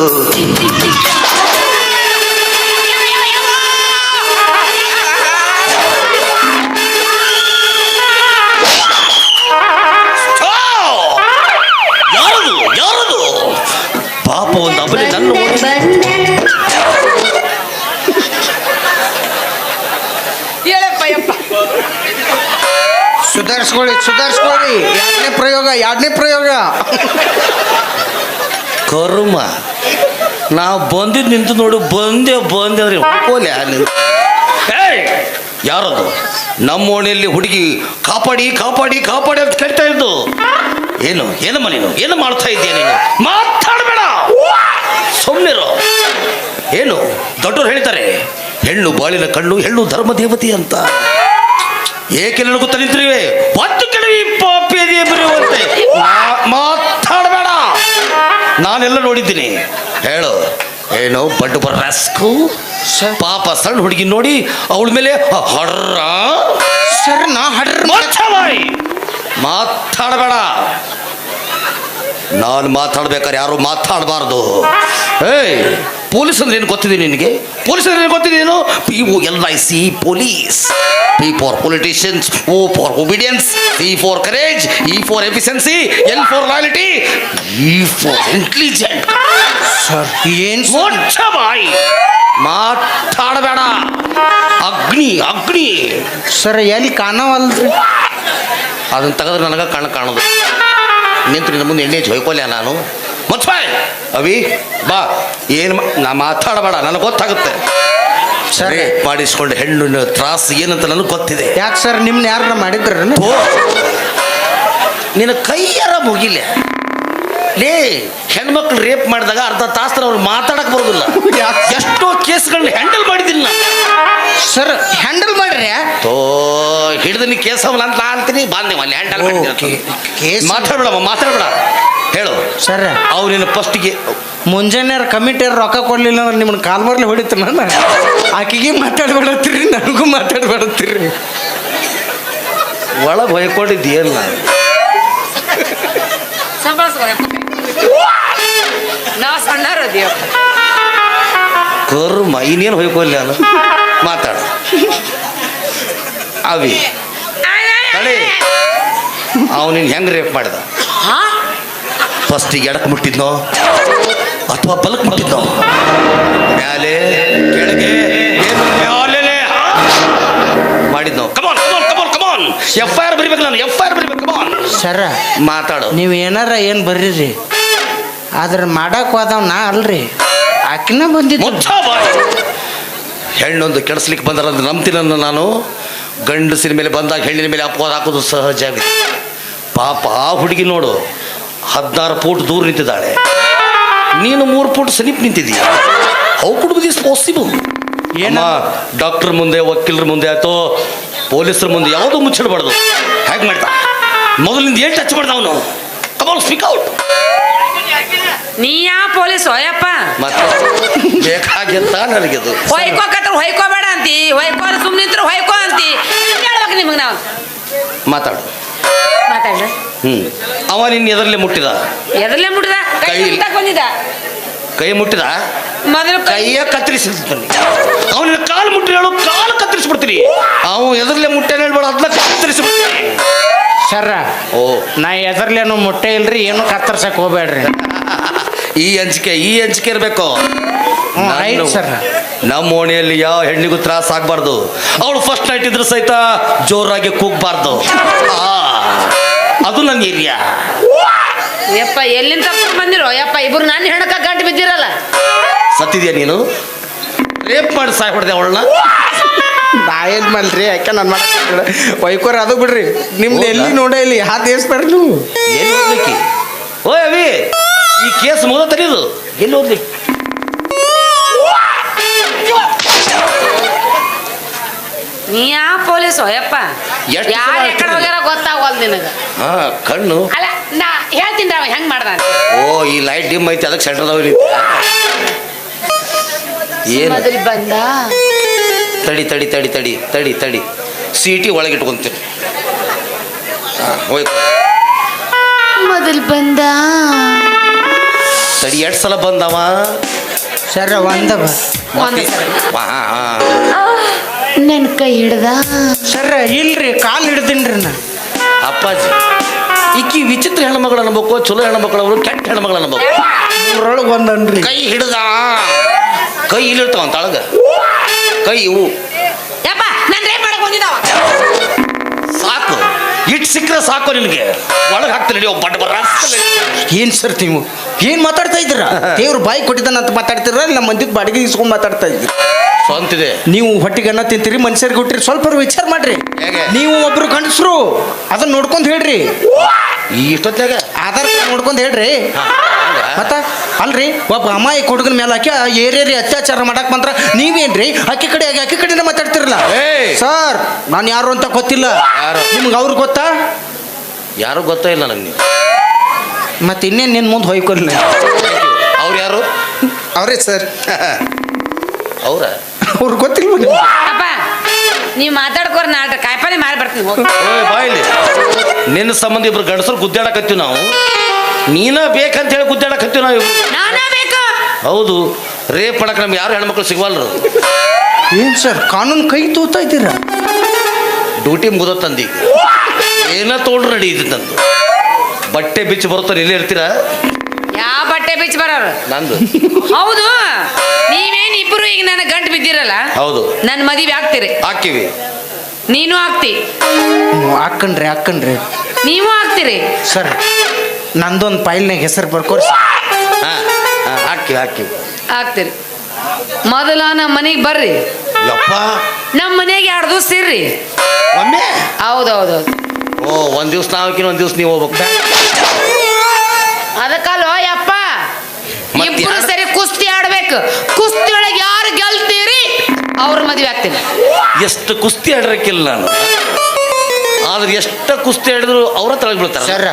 ಸುಧಾರಿಸ್ಕೊಳ್ಳಿ ಸುಧಾರಿಸ್ಕೊಳ್ಳಿ. ಎರಡನೇ ಪ್ರಯೋಗ ಎರಡನೇ ಪ್ರಯೋಗ. ಕರುಮ ನಾವು ಬಂದಿದ್ದು ನಿಂತು ನೋಡು ಬಂದೆ ಬಂದೆ ಅಂದ್ರೆ. ಅಲ್ಲಿ ಯಾರದು? ನಮ್ಮ ಓಣಿಯಲ್ಲಿ ಹುಡುಗಿ ಕಾಪಾಡಿ ಕಾಪಾಡಿ ಕಾಪಾಡಿ ಅಂತ ಕೇಳ್ತಾ ಇದ್ದು. ಏನು ಏನಮ್ಮ ನೀನು? ಏನು ಮಾಡ್ತಾ ಇದ್ದೀಯ ನೀನು? ಮಾತಾಡಬೇಡ! ಸುಮ್ಮನಿರು ಏನು ದೊಡ್ಡರು ಹೇಳ್ತಾರೆ ಹೆಣ್ಣು ಬಾಳಿನ ಕಣ್ಣು ಹೆಣ್ಣು ಧರ್ಮ ದೇವತೆ ಅಂತ. ಏಕೆ ಗೊತ್ತಾ ನಿಂತಿರುವೆ ಒಂದು ಪಾಪಿಯದೇ ಬರೆಯುವಂತೆ ಮಾತಾಡಬೇಡ. ನಾನೆಲ್ಲ ನೋಡಿದ್ದೀನಿ. ಹೇಳು. ಏನು ಬಡ್ಡು ಬರ್ರಸ್ಕು ಪಾಪ ಸಣ್ಣ ಹುಡುಗಿ ನೋಡಿ ಅವಳ ಮೇಲೆ ಹಡ್ರ ಸರ್ ನಾ ಹಡ್ರ ಮಾತಾಡಬೇಡ. ನಾನು ಮಾತಾಡ್ಬೇಕಾರೆ ಯಾರು ಮಾತಾಡಬಾರ್ದು. ಏಯ್ ಪೊಲೀಸ್ ಅಂದ್ರೆ ಏನು ಗೊತ್ತಿದೆ ನಿನಗೆ? ಪೊಲೀಸ್ ಅಂದ್ರೆ ಏನು ಗೊತ್ತಿದೆ ಏನು P O L I C police. P for politicians O for obedience E for courage E for efficiency L for loyalty I for intelligent sir ಏನು ಮೋಕ್ಷ ಬಾಯಿ. ಮಾತಾಡಬೇಡ. ಅಗ್ನಿ ಅಗ್ನಿ. ಸರ್ ಎಲ್ಲಿ ಕಾಣವಲ್ರಿ? ಅದನ್ನ ತೆಗೆದ್ರೆ ನನಗೆ ಕಣ್ಣು ಕಾಣೋದು. ನಿಂತು ನಿನ್ನ ಮುಂದೆ ಎಣ್ಣೆ ಜೊಯ್ಕೊಲ್ಯ ನಾನು? ಮುಚ್ಚಾಯ್ ಅವಿ ಬಾ. ಏನು ನಾ ಮಾತಾಡಬೇಡ ನನಗೆ ಗೊತ್ತಾಗುತ್ತೆ. ಸರಿ. ಮಾಡಿಸ್ಕೊಂಡು ಹೆಣ್ಣು ತ್ರಾಸು ಏನಂತ ನನಗೆ ಗೊತ್ತಿದೆ. ಯಾಕೆ ಸರ್ ನಿಮ್ನ ಯಾರನ್ನ ಮಾಡಿದ್ರ ನಿನ್ನ ಕೈಯಾರ ಮುಗಿಲೆ. ಲೇ ಹೆಣ್ಮಕ್ಳು ರೇಪ್ ಮಾಡಿದಾಗ ಅರ್ಧ ತಾಸ್ತ್ರ ಅವ್ರು ಮಾತಾಡಕ್ ಬರೋದಿಲ್ಲ? ಎಷ್ಟೋ ಕೇಸ್ಗಳನ್ನ ಹ್ಯಾಂಡಲ್ ಮಾಡಿದಿಲ್ಲ ಸರ್ ಹ್ಯಾಂಡಲ್ ಮಾಡ್ರಿ? ತೋ ಹಿಡಿದು ನೀ ಅವಲ್ಲ ಅಂತ ನಾ ಅಂತೀನಿ. ಬಂದೆ ಅಲ್ಲಿ ಹ್ಯಾಂಡಲ್ ಮಾಡ್ತೀನಿ ಕೇಸ್- ಮಾತಾಡ್ಬೇಡಮ್ಮ ಮಾತಾಡ್ಬೇಡ. ಹೇಳು. ಸರ್. ಅವ್ರಿನ ಫಸ್ಟಿಗೆ ಮುಂಜಾನೆ ಕಮಿಟಿಯರ್ ರೊಕ್ಕ ಕೊಡ್ಲಿಲ್ಲ ಅಂದ್ರೆ ನಿಮ್ಮನ್ನ ಕಾಲ್ ಮಾಡಲಿ ಹೊಡಿತು ನಾನು. ಆಕೆಗೆ ಮಾತಾಡ್ಬೇಡತ್ತೀರಿ ನನಗೂ ಮಾತಾಡ್ಬೇಡತ್ತೀರಿ. ಒಳಗೆ ಹೊಯ್ಕೊಂಡಿದ್ದೀಯಲ್ಲ. ನಾವು ಸಣ್ಣವ್ರು ಮೈನೇನು ಕರ್ಮ ಇನ್ನೇನು ಹೊಯ್ಕೊಲ್ಲ ನಾನು? ಮಾತಾಡು. ಅವಿ. ತಡಿ. ಅವನಿನ್ ಹೆಂಗ್ ರೇಪ್ ಮಾಡ್ದ? ಹಾ? ಫಸ್ಟಿಗೆ ಎಡಕ್ ಮುಟ್ಟಿದ್ನೋ? ಅಥವಾ ಬಲಕ್ ಮುಟ್ಟಿದ್ನೋ? ಮ್ಯಾಲೆ ಕೆಳಗೆ ಏನು ಮ್ಯಾಲೆನೆ ಹಾ? ಮಾಡಿದ್ನೋ? Come on come on come on come on F I R ಬರಿಬೇಕು ನಾನು ಎಫ್ ಐ ಆರ್ ಬರಿಬೇಕು ಕಮಾನ್ ಸರ ಮಾತಾಡು. ನೀವು ಏನಾರ ಏನು ಬರ್ರಿರಿ? ಆದ್ರೆ ಮಾಡಕ್ ಹೋದವ್ ನಾ ಅಲ್ರಿ. ಆಕಿನ ಬಂದಿದ್ದು. ಹೆಣ್ಣೊಂದು ಕೆಡಿಸ್ಲಿಕ್ಕೆ ಬಂದರಂದ್ರೆ ನಂಬ್ತೀನನ್ನು ನಾನು. ಗಂಡಸಿನ ಮೇಲೆ ಬಂದಾಗ ಹೆಣ್ಣಿನ ಮೇಲೆ ಅಪವಾದ ಹಾಕೋದು ಸಹಜ ಪಾಪ ಆ ಹುಡುಗಿ ನೋಡು ಹದಿನಾರು ಫೂಟ್ ದೂರ ನಿಂತಿದ್ದಾಳೆ. ನೀನು ಮೂರು ಫೂಟ್ ಸಮೀಪ ನಿಂತಿದ್ದೀಯ. How could this possible. ಏನ? ಡಾಕ್ಟರ್ ಮುಂದೆ ವಕೀಲರ ಮುಂದೆ ಆಯ್ತು ಪೊಲೀಸರ ಮುಂದೆ ಯಾವುದೂ ಮುಚ್ಚಿಡಬಾರ್ದು. ಹೇಗೆ ಮಾಡ್ತಾ? ಮೊದಲಿಂದ ಏನು ಟಚ್ ಮಾಡ್ದ ಅವನು ಕಮಾಲ್ ಸ್ಪೀಕ್ ಔಟ್ ನೀ ಯಾ ಪೊಲೀಸ್? ಹೋಯಪ್ಪ ಮತ್ತೆ ಬೇಕಾಗಿತ್ತ ನನಗಿದು. ಹೊಯ್ಕೋಕತ್ರ ಹೊಯ್ಕೋಬೇಡ ಅಂತಿ. ಹೊಯ್ಕೋ ಸುಮ್ಮನೆ ನಿಂತ್ರು ಹೊಯ್ಕೋ ಅಂತಿ. ಹೇಳ್ಬೇಕು ನಿಮಗೆ ನಾವು? ಮಾತಾಡು. ಮಾತಾಡ್ರಿ ಹ್ಮ್. ಅವ ನಿನ್ನ ಎದರ್ಲೆ ಮುಟ್ಟಿದ? ಎದರ್ಲೆ ಮುಟ್ಟಿದ? ಕೈ ಬಂದಿದ ಮುಟ್ಟಕ್ ಕೈ ಮುಟ್ಟಿದ? ಮೊದಲು ಕೈಯ ಕತ್ತರಿಸಿರ್ತಾನೆ ಅವನ ಕಾಲು ಮುಟ್ಟಿ ಹೇಳು ಕಾಲು ಕತ್ತರಿಸ್ಬಿಡ್ತೀನಿ. ಅವ ಎದರ್ಲೆ ಮುಟ್ಟೆ ಹೇಳ್ಬೇಡ ಅದನ್ನ ಕತ್ತರಿಸ್ಬಿಡ್ತೀನಿ. ಸರ ಓ. ನಾ ಎದರ್ಲೇನು ಮುಟ್ಟೆ ಇಲ್ರಿ ಏನು ಕತ್ತರ್ಸಕ್ ಹೋಗ್ಬೇಡ್ರಿ. ಈ ಹಂಚಿಕೆ ಈ ಹಂಚಿಕೆ ಇರಬೇಕು. ನಮ್ಮ ಓಣಿಯಲ್ಲಿ ಯಾವ ಹೆಣ್ಣಿಗೂ ತ್ರಾಸ ಆಗ್ಬಾರ್ದು. ಅವಳು ಫಸ್ಟ್ ನೈಟ್ ಇದ್ರೆ ಸಹಿತ ಜೋರಾಗಿ ಕೂಗ್ಬಾರ್ದು. ಆ, ಅದು ನನ್ನ ಏರಿಯಾ ಯಪ್ಪ ಎಲ್ಲಿಂದ ಬಂದಿರೋ? ಯಪ್ಪ ಇಬ್ರು ನಾನು ಹೆಣಕ ಗಂಟು ಬಿದ್ದಿರಲ್ಲ. ಸತ್ತಿದ್ಯಾ ನೀನು? ರೇಪ್ ಮಾಡಿ ಸಾಯ್ ಹೊಡೆದೆ ಅವಳನ್ನ. ನಾ ಏನ್ ಮಲ್ರಿ ಯಾಕೆ ನಾನು ವೈಕೋರ್ ಅದು ಬಿಡ್ರಿ. ನಿಮ್ದು ಎಲ್ಲಿ ನೋಡ ಇಲ್ಲಿ? ಹಾ ದೇಸ್ತಾರ ನೀವು ಏನು ಓ ಅವಿ. ಈ ಕೇಸ್ ಮುಗಿದ ತರೀದು ಎಲ್ಲಿ ಹೋದ್ಲಿ? ನೀ ಯಾ ಪೊಲೀಸ್ ಅಯ್ಯಪ್ಪ ಎಷ್ಟ್ ಯಾರು ಸಲ ಎಕಡೆ? ಹೋಗ್ಯಾರ ಗೊತ್ತಾಗವಲ್ ನಿನಗ. ಹಾ ಕಣ್ಣು. ಅಲ್ಲ ನಾ ಹೇಳ್ತೀನಿ ಅವ ಹೆಂಗ್ ಮಾಡ್ದ ಅಂತ. ಓ ಈ ಲೈಟ್ ಡಿಮ್ ಐತಿ ಅದಕ್ಕೆ ಸೆಂಟ್ರದವ್ರಿ ಏನು? ಮೊದಲು ಬಂದ. ತಡಿ ತಡಿ ತಡಿ ತಡಿ ತಡಿ ತಡಿ. ಸೀಟಿ ಒಳಗೆ ಇಟ್ಕೊಂತೀನಿ. ಹಾಂ ಹೋಯ್ತು ಮೊದಲು ಬಂದ. ತಡಿ ಎರಡು ಸಲ ಬಂದವ? ಸರ ಒಂದ ಒಂದೇ ಸಲ. ವಾ, ಹಾ. ಕೈ ಹಿಡ್ದ? ಸರ ಇಲ್ರಿ ಕಾಲ್ ಹಿಡ್ದಿನ್ರಿ ನಾ. ಅಪ್ಪಾಜಿ ಈಕಿ ವಿಚಿತ್ರ ಹೆಣ್ಮಗಳು ಅನ್ಬೇಕು ಚಲೋ ಹೆಣ್ಮಕ್ಳು ಅವರು ಕೆಟ್ಟ ಹೆಣ್ಮಗಳು ಅನ್ಬೇಕು. ಊರೊಳಗೆ ಒಂದನ್ರಿ. ಕೈ ಹಿಡ್ದ. ಕೈ ಇಲ್ಲಿರ್ತಾವ ತಳಗ ಕೈ ಇವು. ಇಟ್ ಸಿಕ್ಕರೆ ಸಾಕು ನಿನಗೆ. ಒಳಗೆ ಹಾಕ್ತೀನಿ ಒಬ್ಬ ಬಡ್ಡ ಬರ ಏನು ಸರ್ ನೀವು? ಏನು ಮಾತಾಡ್ತಾ ಇದ್ದೀರಾ? ದೇವ್ರು ಬಾಯಿ ಕೊಟ್ಟಿದ್ದಾನಂತ ಮಾತಾಡ್ತೀರ ನಮ್ಮ ಮಂದಿಗೆ ಬಾಡಿಗೆ ಇಸ್ಕೊಂಡು ಮಾತಾಡ್ತಾ ಇದ್ದೀರಿ? ಸ್ವಂತಿದೆ. ನೀವು ಹೊಟ್ಟಿಗೆ ಅನ್ನ ತಿಂತೀರಿ ಮನುಷ್ಯರಿಗೆ ಹುಟ್ಟಿರಿ ಸ್ವಲ್ಪ ವಿಚಾರ ಮಾಡ್ರಿ. ಹೇಗೆ? ನೀವು ಒಬ್ರು ಗಂಡಸ್ರು ಅದನ್ನ ನೋಡ್ಕೊಂಡ್ ಹೇಳ್ರಿ. ಈ ಇಷ್ಟೊತ್ತಾಗ ಆಧಾರ್ ಕಾರ್ಡ್ ನೋಡ್ಕೊಂಡ್ ಹೇಳ್ರಿ. ಮತ್ತ? ಅಲ್ರಿ ಒಬ್ಬ ಅಮ್ಮಾಯಿ ಹುಡುಗನ ಮೇಲೆ ಹಾಕಿ ಏರೇರಿ ಏರಿಯರಿ ಅತ್ಯಾಚಾರ ಮಾಡಕ್ ಬಂದ್ರ ನೀವೇನ್ರಿ? ಅಕ್ಕಿ ಕಡೆ ಆಗಿ ಅಕ್ಕಿ ಕಡೆನೇ ಮಾತಾಡ್ತಿರಲ್ಲ ಏಯ್! ಸರ್ ನಾನು ಯಾರು ಅಂತ ಗೊತ್ತಿಲ್ಲ. ಯಾರು? ನಿಮ್ಗೆ ಅವ್ರು ಗೊತ್ತಾ? ಯಾರು ಗೊತ್ತೇ ಇಲ್ಲ ನನಗೆ ಮತ್ತೆ ಇನ್ನೇನು ನಿನ್ನ ಮುಂದೆ ಹೊಯ್ಕೊಲ್ಲ ಅವ್ರು ಯಾರು? ಅವರೇ ಸರ್. ಅವ್ರ? ಅವ್ರು ಗೊತ್ತಿಲ್ಲ ನಿಮ್ಗೆ? ಅಪ್ಪ ನೀವು ಮಾತಾಡ್ಕೋರ್ ನಾ ಕಾಯಿಪಲ್ಲೆ ಮಾರಿ ಬರ್ತೀನಿ ಹೋಗಿ. ಓಯ್ ಬಾಯ್ಲಿ ನಿನ್ನ ಸಂಬಂಧ ಇಬ್ರು ಗಂಡಸರು ಗುದ್ದಾಡಕತ್ತೀವಿ ನಾವು. ನೀನ ಬೇಕಂತ ಹೇಳಿ ಗುದ್ದಾಡಕತ್ತೀವಿ ನಾವು ಇಬ್ರು. ನಾನೇ ಬೇಕು? ಹೌದು ರೇಪ್ ಮಾಡಕ್ಕೆ ನಮ್ಗೆ ಯಾರು ಹೆಣ್ಮಕ್ಳು ಸಿಗವಲ್ರು? ಏನ್ ಸರ್ ಕಾನೂನು ಕೈ ತೂತಾ ಇದ್ದೀರಾ? ಡ್ಯೂಟಿ ಮುಗಿದ ತಂದಿ. ಏನ ತೊಗೊಂಡ್ರು ರೆಡಿ ಇದ್ದಂದು ತಂದು ಬಟ್ಟೆ ಬಿಚ್ಚಿ ಬರುತ್ತಾರೆ ಇಲ್ಲೇ ಇರ್ತೀರಾ? ಬಟ್ಟೆ ಬಿಚ್ಚ ಬರೋರು. ನಂದು. ಹೌದು. ನೀವೇನ್ ಇಬ್ರು ಈಗ ನನ್ನ ಗಂಟು ಬಿದ್ದಿರಲ್ಲ? ಹೌದು. ನನ್ನ ಮದುವೆ ಆಗ್ತೀರಿ ಹಾಕಿವಿ ನೀನು ಹಾಕ್ತಿ. ಹಾಕಂಡ್ರಿ ಹಾಕಣ್ರಿ ಹಾಕಣ್ರಿ. ನೀವು ಆಗ್ತೀರಿ ಸರ್ ನಂದೊಂದು ಫೈಲ್ನಾಗ ಹೆಸರು ಬರ್ಕೋರಿ ಹಾ ಹಾ ಹಾಕಿ ಹಾಕಿವಿ ಆಗ್ತೀರಿ ಮೊದಲ ನಮ್ಮ ಮನೆಗೆ ಬರ್ರಿ. ಯಪ್ಪ. ನಮ್ಮ ಮನೆಗೆ ಎರಡು ದಿವಸ ಇರ್ರಿ. ಒಮ್ಮೆ? ಹೌದೌದೌದು ಓ ಒಂದ್ ದಿವ್ಸ ನಾವು ಹಾಕಿನ ಒಂದ್ ದಿವ್ಸ ನೀವು ಹೋಗ್ಬೇಕು. ಅದಕ್ಕಲ್ವ ಯಪ್ಪ. ಇಬ್ರು ಸರಿ ಕುಸ್ತಿ ಆಡ್ಬೇಕು. ಕುಸ್ತಿ ಒಳಗೆ ಯಾರು ಗೆಲ್ತೀರಿ ಅವ್ರ ಮದುವೆ ಆಗ್ತೀನಿ. ಎಷ್ಟು ಕುಸ್ತಿ ಆಡ್ರಕ್ಕಿಲ್ಲ ನಾನು. ಆದ್ರೆ ಎಷ್ಟ ಕುಸ್ತಿ ಆಡಿದ್ರು ಅವ್ರ ತಳಗ್ ಬೀಳ್ತಾರ ಸರ್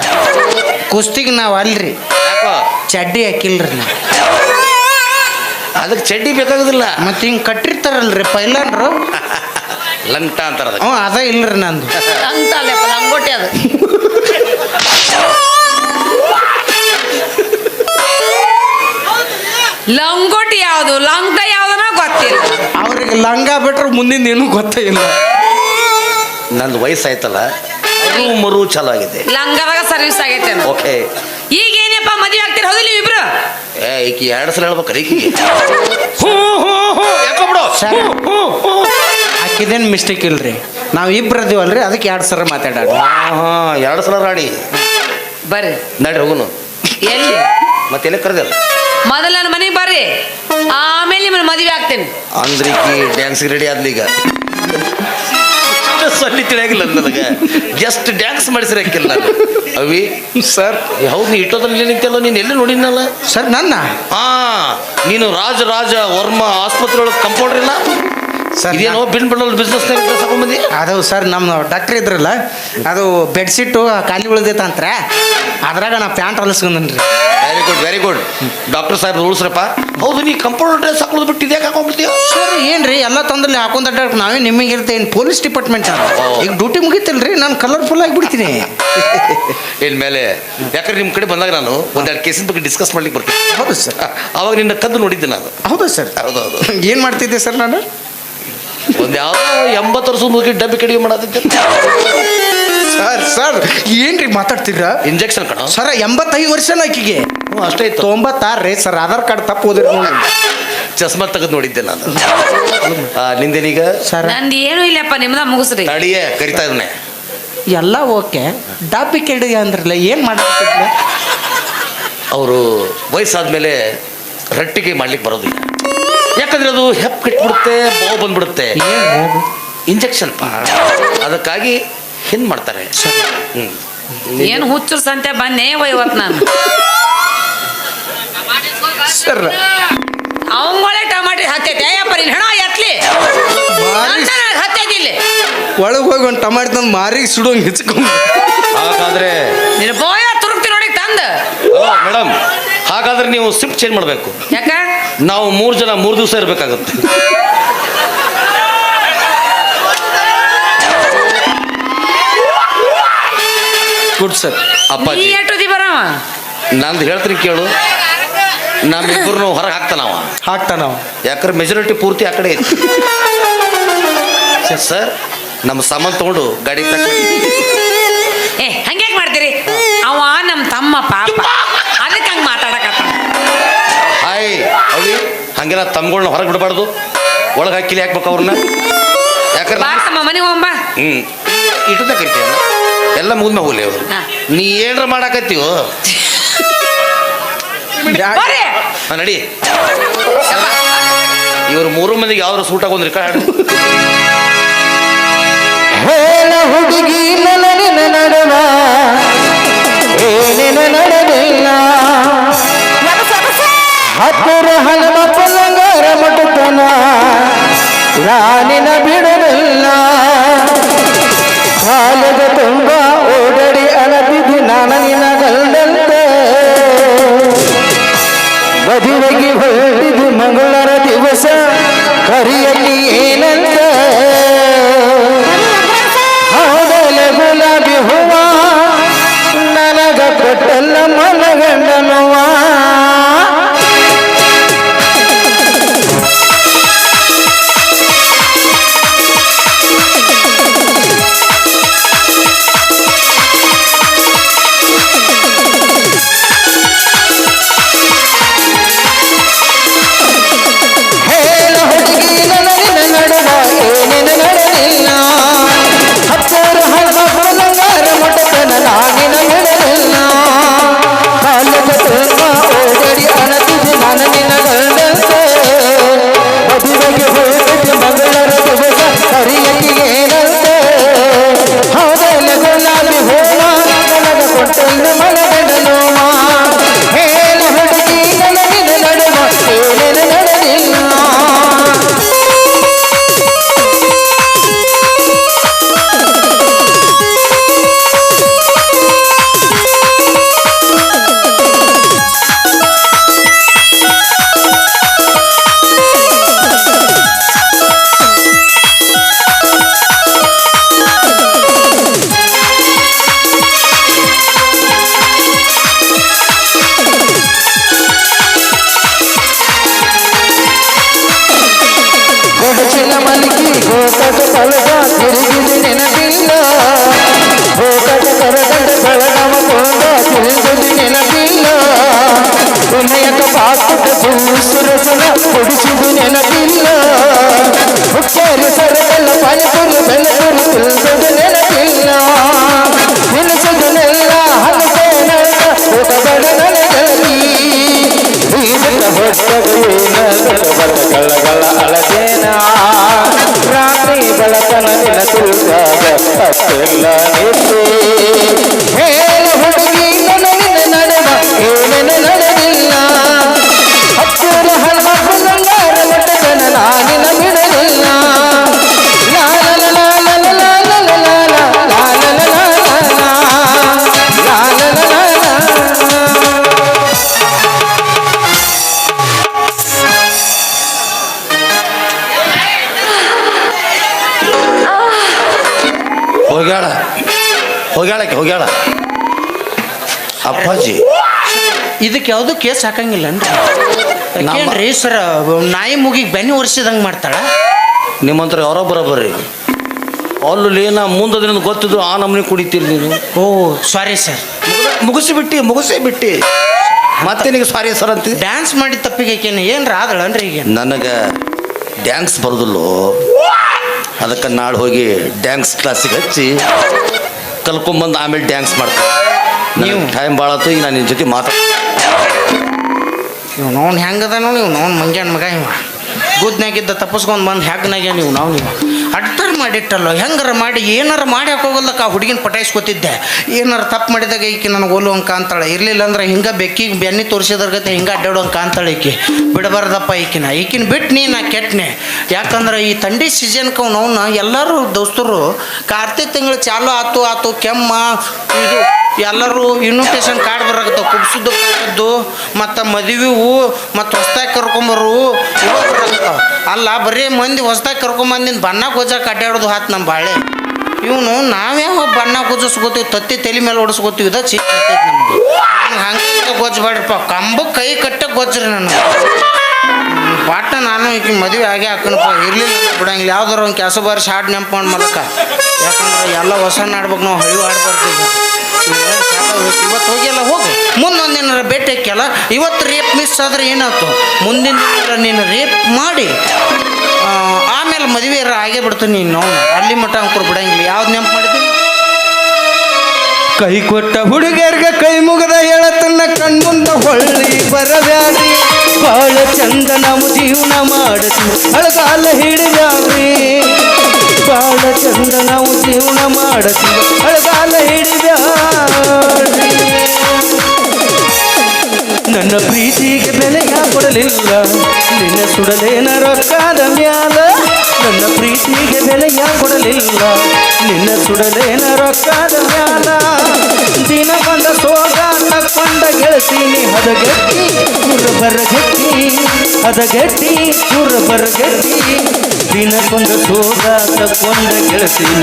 ಕುಸ್ತಿಗೆ ನಾವು ಅಲ್ರಿ. ಯಾಕೋ? ಚಡ್ಡಿ ಹಾಕಿಲ್ರಿ ನಾವು. ಅದಕ್ಕೆ ಚಡ್ಡಿ ಬೇಕಾಗುದಿಲ್ಲ. ಮತ್ತೆ ಹಿಂಗೆ ಕಟ್ಟಿರ್ತಾರಲ್ರಿ ಪೈಲನ್ರು. ಲಂಟ ಅಂತಾರ ಅದಕ್ಕೆ ಹ್ಞೂ ಅದ ಇಲ್ರಿ ನಂದು. ಅಂತ ಅಲ್ಲಪ್ಪ ಲಂಗೋಟಿ ಅದು. ಲಂಗೋಟಿ ಯಾವುದು? ಲಂಗ ಯಾವ್ದನ ಗೊತ್ತಿಲ್ಲ. ಅವ್ರಿಗೆ ಲಂಗ ಬಿಟ್ರೆ ಮುಂದಿನ ಏನು ಗೊತ್ತೇ ಇಲ್ಲ. ನಂದು ವಯಸ್ಸಾಯ್ತಲ್ಲ ಅದು ಮರು ಚಲೋ ಆಗಿದೆ ಲಂಗದಾಗ ಸರ್ವಿಸ್ ಆಗೈತೆ ಓಕೆ. ಈಗ ಏನಪ್ಪ ಮದುವೆ ಆಗ್ತೀರ? ಹೌದಿಲ್ಲ ಇಬ್ರು? ಏ ಈಕಿ ಎರಡು ಸಲ ಹೇಳ್ಬೇಕು ಯಾಕೋ ಬಿಡು. ಸರ್. ಹ್ಞೂ, ಹ್ಞೂ. ಆಕಿದೇನು ಮಿಸ್ಟೇಕ್ ಇಲ್ರಿ? ನಾವು ಇಬ್ರು ಅದೀವಲ್ರಿ ಅದಕ್ಕೆ ಎರಡು ಸಲ ಮಾತಾಡೋಣ. ಹಾ ಎರಡು ಸಲ ರಾಡಿ ಬರ್ರಿ. ನಡ್ರಿ ಹೋಗುನು. ಎಲ್ಲಿ? ಮತ್ತೆ ಎಲ್ಲಿ ಕರೆದಲ್ಲ ಮೊದಲು ನನ್ನ ಮನೆಗೆ ಬರ್ರಿ ಆಮೇಲೆ ನಿಮ್ಮನ್ನ ಮದುವೆ ಆಗ್ತೇನೆ. ಅಂದ್ರೆ ಡ್ಯಾನ್ಸ್ ಡ್ಯಾನ್ಸ್ಗೆ ರೆಡಿ ಆದ್ಲಿ ಈಗ ಸೊಲ್ಲಿ ತಿಳಿಯಾಗಿಲ್ಲ ನನಗೆ. ಜಸ್ಟ್ ಡ್ಯಾನ್ಸ್ ಮಾಡಿಸಿರಕ್ಕಿಲ್ಲ ನಾನು. ಅವಿ ಸರ್. ಹೌದು ನೀ ಇಟ್ಟೋದ್ರಲ್ಲಿ ನಿಂತಲ್ಲ ನೀನು ಎಲ್ಲಿ ನೋಡಿನಲ್ಲ ಸರ್ ನನ್ನ? ಹಾ ನೀನು ರಾಜ ರಾಜ ವರ್ಮ ಆಸ್ಪತ್ರೆ ಒಳಗೆ ಕಂಪೌಂಡರ್ ಇಲ್ಲ? ಸರ್ ಇದೇನೋ ಬಿನ್ ಬಣ್ಣದ ಬಿಸ್ನೆಸ್ ಬಂದಿ ಅದು ಸರ್ ನಮ್ಮ ಡಾಕ್ಟ್ರ್ ಇದ್ರಲ್ಲ ಅದು ಬೆಡ್ಶೀಟು ಖಾಲಿ ಉಳಿದೈತಂತ್ರ ಅದ್ರಾಗ ನಾ pant ಹೊಲಿಸ್ಕೊಂಡ್ರಿ very good very good doctor Saheb ರೂಲ್ಸ್ರಪ್ಪ ಹೌದು ನೀ ಕಂಪೌಂಡರ್ ಡ್ರೆಸ್ ಹಾಕೊಳ್ಳೋದು ಬಿಟ್ಟು ಇದ್ಯಾಕೆ ಹಾಕೊಂಡ್ಬಿಡ್ತೀಯ? ಸರ್ ಏನ್ರಿ ಎಲ್ಲ ತಂದಲ್ಲಿ ಹಾಕೊಂಡ್ ಅಡ್ಡಾಡಕ್ ನಾವೇ ನಿಮಗೆ ಇರ್ತೇನೆ ಪೊಲೀಸ್ ಡಿಪಾರ್ಟ್ಮೆಂಟ್ ಈಗ ಡ್ಯೂಟಿ ಮುಗಿತಿಲ್ರಿ ನಾನು ಕಲರ್ಫುಲ್ ಆಗಿಬಿಡ್ತೀನಿ. ಇನ್ಮೇಲೆ ಯಾಕಂದ್ರೆ ನಿಮ್ಮ ಕಡೆ ಬಂದಾಗ ನಾನು ಒಂದೆರಡು ಕೇಸಿನ ಬಗ್ಗೆ ಡಿಸ್ಕಸ್ ಮಾಡ್ಲಿಕ್ಕೆ ಬರ್ತೀನಿ. ಹೌದು ಸರ್ ಅವಾಗ ನಿನ್ನ ಕದ್ದು ನೋಡಿದ್ದೆ ನಾನು. ಹೌದು ಸರ್ ಹೌದೌದು ಏನು ಮಾಡ್ತಿದ್ದೆ ಸರ್ ನಾನು? ಒಂದು ಯಾವುದೋ ಎಂಬತ್ತು ವರ್ಷ ಮುಗಿ ಡಬ್ಬಿ ಕಡಿಮೆ ಮಾಡೋದಿತ್ತು ಸರ್ ಸರ್ ಏನ್ರಿ ಮಾತಾಡ್ತೀರಾ ಇಂಜೆಕ್ಷನ್ ಕಣ. ಸರ್ ಎಂಬತ್ತೈದು ವರ್ಷ ಆಕಿಗೆ? ಹ್ಞೂ ಅಷ್ಟೇ ಇತ್ತು. ತೊಂಬತ್ತಾರು ರೀ ಸರ್ ಆಧಾರ್ ಕಾರ್ಡ್ ತಪ್ಪು ಹೋದ್ರಿ ನೋಡಿ. ಚಸ್ಮಾ ತೆಗೆದು ನೋಡಿದ್ದೆ ನಾನು. ಆ, ನಿಂದೇನೀಗ? ಸರ್. ನಂದು ಏನು ಇಲ್ಲಪ್ಪ ನಿಮ್ದ ಮುಗಿಸ್ರಿ. ಅಡಿಯೇ ಕರಿತಾ ಇದ್ದಾನೆ ಎಲ್ಲ ಓಕೆ. ಡಬ್ಬಿ ಕೆಡಿ ಅಂದ್ರಲ್ಲ ಏನು ಮಾಡ್ತಿದ್ಲ ಅವರು ವಯಸ್ಸಾದ್ಮೇಲೆ ರಟ್ಟಿಗೆ ಮಾಡ್ಲಿಕ್ಕೆ ಬರೋದಿಲ್ಲ. ಯಾಕಂದ್ರೆ ಅದು ಹೆಪ್ ಕಟ್ಬಿಡುತ್ತೆ ಬಾವು ಬಂದ್ಬಿಡುತ್ತೆ. ಏನು ಇಂಜೆಕ್ಷನ್ ಪಾ ಅದಕ್ಕಾಗಿ ಹಿಂದ್ ಮಾಡ್ತಾರೆ. ಏನು ಹುಚ್ಚು ಸಂತೆ ಬನ್ನೇ ಇವತ್ತು ನಾನು. ಸರ್. ಅವಂಗೊಳೆ ಟಮಾಟಿ ಹತ್ತೈತೆ. ಅಯ್ಯಪ್ಪ ಹಣ ಹೆಣ ಎತ್ಲಿ ಹತ್ತೈತಿ ಇಲ್ಲಿ. ಒಳಗೆ ಹೋಗಿ ಒಂದು ಟಮಾಟಿ ತಂದು ಮಾರಿಗೆ ಸುಡೋಂಗೆ ಹೆಚ್ಕೊಂಡು ಹಾಗಾದ್ರೆ ನಿನ್ನ ಬೋಯ ತುರುಕ್ತಿ ನೋಡಿ ತಂದು. ಮೇಡಮ್ ಹಾಗಾದ್ರೆ ನೀವು ಶಿಫ್ಟ್ ಚೇಂಜ್ ಮಾಡಬೇಕು. ಯಾಕ? ನಾವು ಮೂರು ಜನ ಮೂರು ದಿವಸ ಇರಬೇಕಾಗುತ್ತೆ. ಗುಡ್ ಸರ್ ಅಪ್ಪಾಜಿ. ಬರವ? ನಂದು ಹೇಳ್ತೀನಿ ಕೇಳು. ನಮ್ಮಿಬ್ಬರು ಹೊರಗೆ ಹಾಕ್ತಾನವ ಹಾಕ್ತಾನವ ಯಾಕಂದ್ರೆ ಮೆಜಾರಿಟಿ ಪೂರ್ತಿ ಆ ಕಡೆ ಐತಿ. ಸರ್. ನಮ್ಮ ಸಾಮಾನು ತಗೊಂಡು ಗಾಡಿ ಏ ಹಂಗ್ಯಾಕ್ ಮಾಡ್ತೀರಿ? ಅವ ನಮ್ಮ ತಮ್ಮ ಪಾಪ. ಅದಕ್ಕೆ ಹಂಗೆ ಮಾತಾಡಕತ್ತ ಹಾಯ್ ಹಂಗೆಲ್ಲ ತಮ್ಗಳನ್ನ ಹೊರಗೆ ಬಿಡಬಾರ್ದು. ಒಳಗೆ ಹಾಕಿಲಿ ಹಾಕ್ಬೇಕು ಅವ್ರನ್ನ. ಯಾಕಂದ್ರೆ ಮನೆಗೆ ಹೋಗಂಬ ಹ್ಮ್. ಇಟ್ಟದ ಎಲ್ಲ ಮುಗಿದ್ಮ ಹೋಗ್ಲಿ ಅವರು. ನೀ ಏನ್ರ ಮಾಡಾಕತ್ತೀವೋ ಬರ್ರಿ. ಹಾ, ನಡಿ. ಇವರು ಮೂರು ಮಂದಿಗೆ ಯಾವ್ದು ಸೂಟ್ ಆಗೊಂದ್ರಿ ಕಾಡು ಹೇಳ ಹುಡುಗಿ ನನಗಿನ ನಡುವ. ಏನಿನ ನಡೆದಿಲ್ಲ. ಹತ್ತಿರ ಹಲವ ಪಲ್ಲಂಗಾರ ಮಟತನ ನಾನಿನ ಬಿಡಲಿಲ್ಲ ಕಾಲದ ತುಂಬ ಓಡಡಿ ಅಳದಿದ್ದು ನಾನು ನಿನ್ನ ಗಲ್ದಂತೆ ಹೊರಟಿದ್ದು ಹೋಗ್ಯಾಳಕ್ಕೆ ಹೋಗ್ಯಾಳ. ಅಪ್ಪಾಜಿ. ಇದಕ್ಕೆ ಯಾವುದು ಕೇಸ್ ಹಾಕಂಗಿಲ್ಲನ್ರಿ ನಮ್ಮ- ಏನ್ರಿ ಸರ್ ನಾಯಿ ಮುಗಿಗೆ ಬೆನ್ನಿ ಒರೆಸಿದಂಗೆ ಮಾಡ್ತಾಳ? ನಿಮ್ಮಂತ್ರ ಯಾರೋ ಬರೋಬರ್ರಿ ಅಲ್ಲಿ ನಾ ಮುಂದೆ ದಿನ ಗೊತ್ತಿದ್ರು ಆ ನಮ್ಮನೆ ಕುಡಿತೀರಿ ನೀನು. ಓ ಸಾರಿ ಸರ್ ಮುಗಿಸಿ ಬಿಟ್ಟಿ ಮುಗಿಸಿ ಬಿಟ್ಟಿ. ಮತ್ತೆ ನಿನಗೆ ಸಾರಿ ಸರ್ ಅಂತ? ಡ್ಯಾನ್ಸ್ ಮಾಡಿ ತಪ್ಪಿಗೆ ಆಕೇನು ಏನ್ರ ಆದಳನ್ರಿ ಈಗ? ನನಗೆ ಡ್ಯಾನ್ಸ್ ಬರೋದಿಲ್ಲೋ. ಅದಕ್ಕೆ ನಾಳೆ ಹೋಗಿ ಡ್ಯಾನ್ಸ್ ಕ್ಲಾಸಿಗೆ ಹಚ್ಚಿ. ಕಲ್ಕೊಂಬಂದು ಆಮೇಲೆ ಡ್ಯಾನ್ಸ್ ಮಾಡ್ತೀನಿ ನೀವು? ಟೈಮ್ ಭಾಳ ಆಯ್ತು ಈಗ ನಾನು ನಿನ್ನ ಜೊತೆ ಮಾತಾಡ ಇವ್ ನೋನ್ ಹೆಂಗದ ನೋಡಿ ಇವ್ ನೋನ್ ಮಂಗ್ಯಾನ ಮಗ ಇವ. ಗುದ್ನಾಗಿದ್ದ ತಪ್ಪಿಸ್ಕೊಂಡು ಬಂದು ಹ್ಯಾಕ್ನಾಗ್ಯ ನೀವು ನಾವು ನೀವು. ಅಡ್ಡರ್ ಮಾಡಿಟ್ಟಲ್ಲ? ಹೆಂಗಾರ ಮಾಡಿ? ಏನಾರ ಮಾಡಿ ಹಾಕೋಗಲ್ಲಕ್ಕ ಆ ಹುಡುಗಿನ ಪಟಾಯಿಸ್ಕೊತಿದ್ದೆ. ಏನಾರ ತಪ್ಪು ಮಾಡಿದಾಗ ಈಕೆ ನನಗೆ ಓಲು ಅಂಕ ಅಂತಾಳೆ. ಇರಲಿಲ್ಲ ಅಂದ್ರೆ ಹಿಂಗೆ ಬೆಕ್ಕಿಗೆ ಬೆನ್ನಿ ತೋರಿಸಿದ್ರಗತ್ತೆ ಹಿಂಗೆ ಅಡ್ಡಾಡೋಂಕ ಅಂತಾಳೆ ಈಕೆ. ಬಿಡಬಾರ್ದಪ್ಪ ಈಕಿನ. ಈಕಿನ ಬಿಟ್ಟು ನೀ ನಾ ಕೆಟ್ಟನೆ ಯಾಕಂದ್ರೆ ಈ ಥಂಡಿ ಸೀಸನ್ಗೆ ಅವನವನ್ನ ಎಲ್ಲರೂ ದೋಸ್ತರು, ಕಾರ್ತಿಕ್ ತಿಂಗಳು ಚಾಲು ಆತು ಆತು, ಕೆಮ್ಮ, ಇದು ಎಲ್ಲರೂ ಇನ್ವಿಟೇಷನ್ ಕಾರ್ಡ್ ಬರಕತ್ತ ಕುಬ್ಸದ್ದು ಕಾರ್ಡದ್ದು ಮತ್ತು ಮದುವೆವು ಮತ್ತು ಹೊಸ್ದಾಗಿ ಕರ್ಕೊಂಬರು ಅಲ್ಲ, ಬರೀ ಮಂದಿ ಹೊಸ್ದಾಗಿ ಕರ್ಕೊಂಬಂದಿನ ಬಣ್ಣ ಗೊಜ್ಜಕ್ಕೆ ಅಡ್ಡಾಡೋದು ಹಾತ್ ನಮ್ಮ ಬಾಳೆ. ಇವನು ನಾವ್ಯಾವ ಬಣ್ಣ ಗೊಜ್ಜಿಸ್ಕೋತೀವಿ ತತ್ತಿ ತಲೆ ಮೇಲೆ ಹೊಡಿಸ್ಕೋತೀವಿ ಇದ ಆಗ್ತೈತೆ ನಮ್ಗೆ ಹಂಗೆ ಗೊಜ್ಜಬೇಡ್ರಪ್ಪ ಕಂಬ ಕೈ ಕಟ್ಟ ಗೊಜ್ಜ್ರಿ ನಾನು ಪಾಟ ನಾನು ಈಗ ಮದುವೆ ಆಗೇ ಹಾಕನಪ್ಪ, ಇರ್ಲಿಲ್ಲ ಬಿಡಂಗಿಲ್ಲ. ಯಾವ್ದಾರು ಒಂದು ಕೆಲಸ ಬಾರಿಸಿ ಹಾಡು ನೆಂಪು ಮಾಡಿ ಮಲಕ ಯಾಕಂದ್ರೆ ಎಲ್ಲ ಹೊಸ ಆಡ್ಬೇಕು, ನಾವು ಹಳಿ ಆಡ್ಬಾರ್ದು ಹೋಯ್ತು. ಇವತ್ತು ಹೋಗಿಲ್ಲ, ಹೋಗು. ಏನಾರ ಭೇಟಿ ಹಾಕ್ಯಲ್ಲ, ಇವತ್ತು ರೇಪ್ ಮಿಸ್ ಆದ್ರೆ ಏನಾಯ್ತು? ಮುಂದಿನ ದಿನ ನೀನು ರೇಪ್ ಮಾಡಿ ಆಮೇಲೆ ಮದುವೆ ಆಗೇ ಬಿಡ್ತೀನಿ ನೀನು ಅಲ್ಲಿ ಮಟ್ಟ ಅಂಕರು ಬಿಡಂಗಿಲ್ಲ. ಯಾವ್ದು ನೆನಪು ಮಾಡಿದ್ದೀನಿ ಕೈ ಕೊಟ್ಟ ಹುಡುಗಿಯರ್ಗೆ ಕೈ ಮುಗದ ಹೇಳತನ್ನ ಕಣ್ಮುಂದ ಹೊಳ್ಳಿ ಬರಬ್ಯಾಡ್ರಿ ಬಾಳ ಚಂದ ನಾವು ಜೀವನ ಮಾಡತಿ ಅಳಗಾಲ ಹಿಡಿಬ್ಯಾಡ್ರಿ ಬಾಳ ಚಂದ ನಾವು ಜೀವನ ಮಾಡತಿ ಅಳಗಾಲ ಹಿಡಿದ ನನ್ನ ಪ್ರೀತಿಗೆ ಬೆಲೆಯ ಕೊಡಲಿಲ್ಲ. ನಿನ್ನ ಸುಡಲೇನ ರೊಕ್ಕದ ಮ್ಯಾಲ ನನ್ನ ಪ್ರೀತಿಗೆ ಬೆಲೆಯ ಕೊಡಲಿಲ್ಲ. ನಿನ್ನ ಸುಡಲೇನ ರೊಕ್ಕದ ಮ್ಯಾಲ ದಿನ ಬಂದ ಸೋಗ ತಕ್ಕೊಂಡ ಗೆಳತೀನಿ ಹದಗೆಟ್ಟಿ ಕುರ್ಬರಗೆಟ್ಟಿ ಹದಗೆಟ್ಟಿ ಕುರ್ಬರಗೆಟ್ಟಿ ದಿನಕ್ಕೊಂದ ಸೋಗ ತಕ್ಕೊಂಡ ಗೆಳತೀನಿ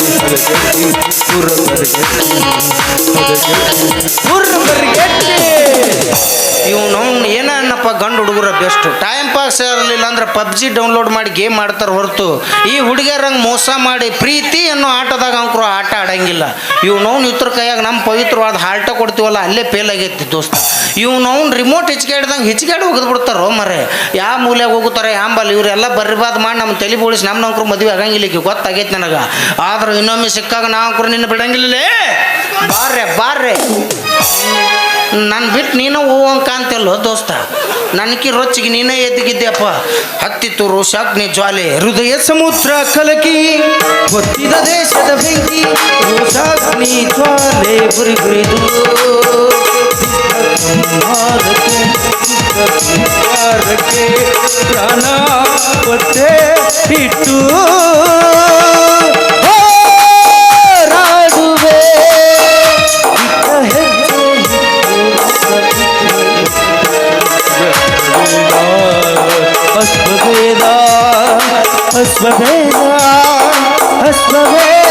ಇವನು ಏನನ್ನಪ್ಪ ಗಂಡು ಹುಡುಗರ ಬೆಸ್ಟ್ ಟೈಮ್ ಪಾಸ್ ಇರಲಿಲ್ಲ ಅಂದ್ರೆ ಪಬ್ಜಿ ಡೌನ್ಲೋಡ್ ಮಾಡಿ ಗೇಮ್ ಆಡ್ತಾರೆ ಹೊರತು. ಈ ಹುಡುಗಿಯರಂಗೆ ಮೋಸ ಮಾಡಿ ಪ್ರೀತಿ ಅನ್ನೋ ಆಟದಾಗ ಅಂಕರು ಆಟ ಆಡಂಗಿಲ್ಲ. ಇವ್ನವ್ನು ಇವ್ರ ಕೈಯಾಗ ನಮ್ಮ ಪವಿತ್ರವಾದ ಹಾಲ್ಟ ಕೊಡ್ತೀವಲ್ಲ, ಅಲ್ಲೇ ಫೇಲ್ ಆಗೈತಿ ದೋಸ್ತ. ಇವ್ನವ್ನು ರಿಮೋಟ್ ಹಿಚ್ಕಾಡ್ದಂಗೆ ಹಿಚ್ಕಾಡಿ ಹೋಗದ್ ಬಿಡ್ತಾರೋ ಮರೆ ಯಾವ ಮೂಲೆಗೆ ಹೋಗುತ್ತಾರೆ ಯಾಂಬಲ್ ಇವರೆಲ್ಲ ಬರ್ರಿಬಾದ್ ಮಾಡಿ ನಮ್ಮ ತಲೆ ಬೋಳಿಸಿ ನಮ್ಮ ನೌಕರು ಮದುವೆ ಆಗಂಗಿಲ್ಲ ಈಗ ಗೊತ್ತಾಗೈತೆ ನನಗೆ. ಆದ್ರೆ ಇನ್ನೊಮ್ಮೆ ಸಿಕ್ಕಾಗ ನಾವು ನಿನ್ನ ಬಿಡಂಗಿಲ್ಲ ಬಾರ್ರೆ ಬಾರ್ರೆ. ನನ್ನ ಬಿಟ್ಟು ನೀನು ಹೂ ಅಂಕ ಅಂತೆಲ್ಲೋ ದೋಸ್ತ? ನನಗೆ ರೊಚ್ಚಿಗೆ ನೀನೇ ಎದ್ದಿಗಿದ್ದೆಪ್ಪ ಹತ್ತಿತ್ತು ರೋಷಾಗ್ನಿ ಜ್ವಾಲೆ, ಹೃದಯ ಸಮುದ್ರ, ಕಲಕಿ, ಗೊತ್ತಿದ ದೇಶದ ಬೆಂಕಿ ಜ್ವಾಲೆ ಗುರಿ ಗುರಿದು करके प्रणापते हिटू Asbabeda, Asbabeda, Asbabeda.